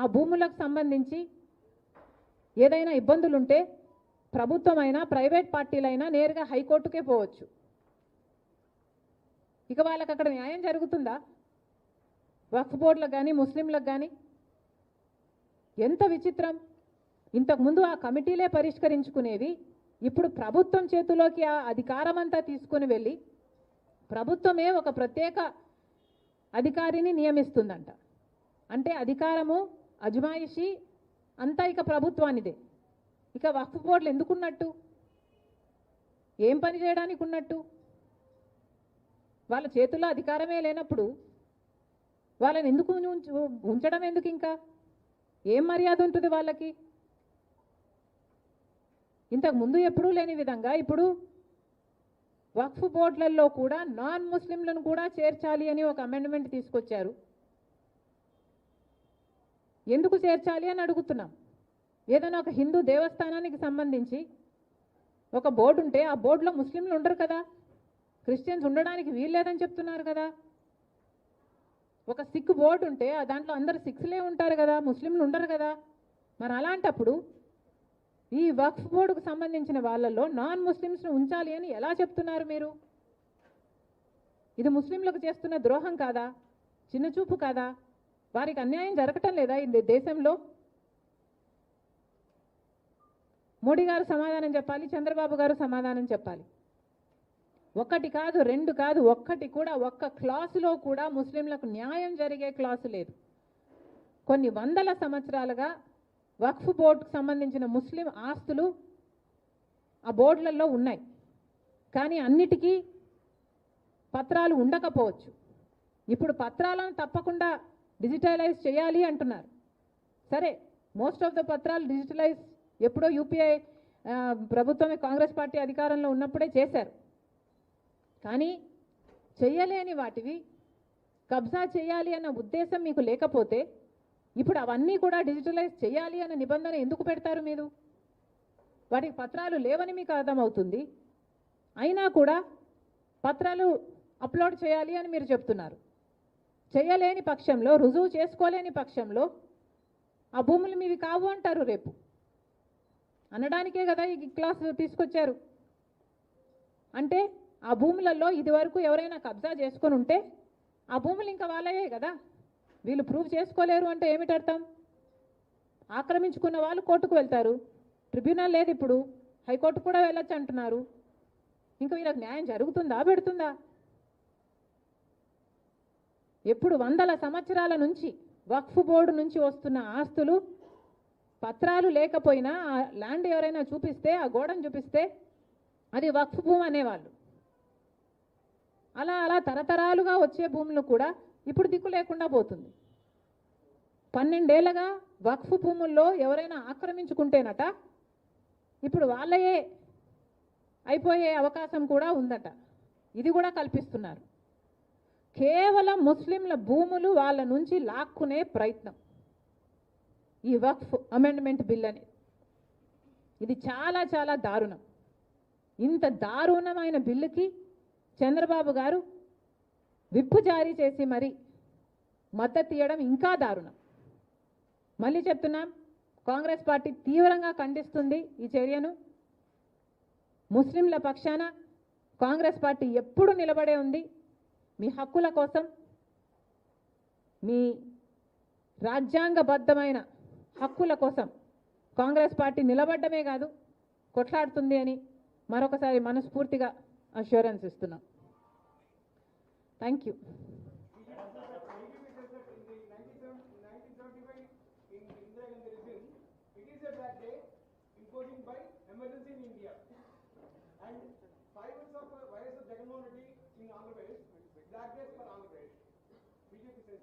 ఆ భూములకు సంబంధించి ఏదైనా ఇబ్బందులుంటే ప్రభుత్వమైనా ప్రైవేట్ పార్టీలైనా నేరుగా హైకోర్టుకే పోవచ్చు. ఇక వాళ్ళకి అక్కడ న్యాయం జరుగుతుందా? వక్ఫ్ బోర్డులకు కానీ ముస్లింలకు కానీ ఎంత విచిత్రం! ఇంతకుముందు ఆ కమిటీలే పరిష్కరించుకునేవి ఇప్పుడు ప్రభుత్వం చేతిలోకి ఆ అధికారం అంతా తీసుకుని వెళ్ళి ప్రభుత్వమే ఒక ప్రత్యేక అధికారిని నియమిస్తుందంట. అంటే అధికారము అజమాయిషి అంతా ఇక ప్రభుత్వానిదే. ఇక వక్ఫ్ బోర్డులు ఎందుకున్నట్టు? ఏం పని చేయడానికి ఉన్నట్టు వాళ్ళ చేతుల్లో అధికారమే లేనప్పుడు వాళ్ళని ఎందుకు ఉంచు- ఉంచడం ఎందుకు ఇంకా ఏం మర్యాద ఉంటుంది వాళ్ళకి? ఇంతకు ముందు ఎప్పుడూ లేని విధంగా ఇప్పుడు వక్ఫ్ బోర్డులలో కూడా నాన్ ముస్లింలను కూడా చేర్చాలి అని ఒక అమెండ్మెంట్ తీసుకొచ్చారు. ఎందుకు చేర్చాలి అని అడుగుతున్నాం. ఏదైనా ఒక హిందూ దేవస్థానానికి సంబంధించి ఒక బోర్డు ఉంటే ఆ బోర్డులో ముస్లింలు ఉండరు కదా. క్రిస్టియన్స్ ఉండడానికి వీల్లేదని చెప్తున్నారు కదా. ఒక సిక్ బోర్డు ఉంటే ఆ దాంట్లో అందరు సిక్స్లే ఉంటారు కదా ముస్లింలు ఉండరు కదా. మరి అలాంటప్పుడు ఈ వక్ఫ్ బోర్డుకు సంబంధించిన వాళ్ళల్లో నాన్ ముస్లిమ్స్ను ఉంచాలి అని ఎలా చెప్తున్నారు మీరు? ఇది ముస్లింలకు చేస్తున్న ద్రోహం కాదా? చిన్నచూపు కాదా? వారికి అన్యాయం జరగటం లేదా ఈ దేశంలో? మోడీ గారు సమాధానం చెప్పాలి చంద్రబాబు గారు సమాధానం చెప్పాలి. ఒక్కటి కాదు రెండు కాదు ఒక్కటి కూడా ఒక్క క్లాసులో కూడా ముస్లింలకు న్యాయం జరిగే క్లాసు లేదు. కొన్ని వందల సంవత్సరాలుగా వక్ఫ్ బోర్డుకు సంబంధించిన ముస్లిం ఆస్తులు ఆ బోర్డులలో ఉన్నాయి. కానీ అన్నిటికీ పత్రాలు ఉండకపోవచ్చు. ఇప్పుడు పత్రాలను తప్పకుండా డిజిటలైజ్ చేయాలి అంటున్నారు. సరే మోస్ట్ ఆఫ్ ద పత్రాలు డిజిటలైజ్ ఎప్పుడో యూపీఐ ప్రభుత్వమే కాంగ్రెస్ పార్టీ అధికారంలో ఉన్నప్పుడే చేశారు. కానీ చేయలేని వాటివి కబ్జా చేయాలి అన్న ఉద్దేశం మీకు లేకపోతే ఇప్పుడు అవన్నీ కూడా డిజిటలైజ్ చేయాలి అన్న నిబంధన ఎందుకు పెడతారు మీరు? వాటికి పత్రాలు లేవని మీకు అర్థమవుతుంది. అయినా కూడా పత్రాలు అప్లోడ్ చేయాలి అని మీరు చెప్తున్నారు. చేయలేని పక్షంలో రుజువు చేసుకోలేని పక్షంలో ఆ భూములు మీవి కావు అంటారు రేపు. అనడానికే కదా ఈ క్లాస్ తీసుకొచ్చారు. అంటే ఆ భూములలో ఇదివరకు ఎవరైనా కబ్జా చేసుకొని ఉంటే ఆ భూములు ఇంకా వాళ్ళయే కదా. వీళ్ళు ప్రూవ్ చేసుకోలేరు అంటే ఏమిటి అర్థం ఆక్రమించుకున్న వాళ్ళు కోర్టుకు వెళ్తారు. ట్రిబ్యునల్ లేదు ఇప్పుడు. హైకోర్టు కూడా వెళ్ళొచ్చు అంటున్నారు. ఇంకా వీళ్ళకి న్యాయం జరుగుతుందా పెడుతుందా? ఎప్పుడు వందల సంవత్సరాల నుంచి వక్ఫ్ బోర్డు నుంచి వస్తున్న ఆస్తులు పత్రాలు లేకపోయినా ఆ ల్యాండ్ ఎవరైనా చూపిస్తే ఆ గోడను చూపిస్తే అది వక్ఫ్ భూమి అనేవాళ్ళు. అలా అలా తరతరాలుగా వచ్చే భూములు కూడా ఇప్పుడు దిక్కు లేకుండా పోతుంది. పన్నెండేళ్ళగా వక్ఫ్ భూముల్లో ఎవరైనా ఆక్రమించుకుంటేనట ఇప్పుడు వాళ్ళయే అయిపోయే అవకాశం కూడా ఉందట. ఇది కూడా కల్పిస్తున్నారు. కేవలం ముస్లింల భూములు వాళ్ళ నుంచి లాక్కునే ప్రయత్నం. ఈ వక్ఫ్ అమెండ్మెంట్ బిల్ అనేది. ఇది చాలా చాలా దారుణం. ఇంత దారుణమైన బిల్లుకి చంద్రబాబు గారు విప్పు జారీ చేసి మరి మద్దతు ఇవ్వడం ఇంకా దారుణం. మళ్ళీ చెప్తున్నాం కాంగ్రెస్ పార్టీ తీవ్రంగా ఖండిస్తుంది ఈ చర్యను. ముస్లింల పక్షాన కాంగ్రెస్ పార్టీ ఎప్పుడు నిలబడే ఉంది. మీ హక్కుల కోసం మీ రాజ్యాంగబద్ధమైన హక్కుల కోసం కాంగ్రెస్ పార్టీ నిలబడ్డమే కాదు కొట్లాడుతుంది అని మరొకసారి మనస్ఫూర్తిగా అష్యూరెన్స్ ఇస్తున్నాం. థ్యాంక్ యూ black dress पर आंध्र प्रदेश बीजेपी से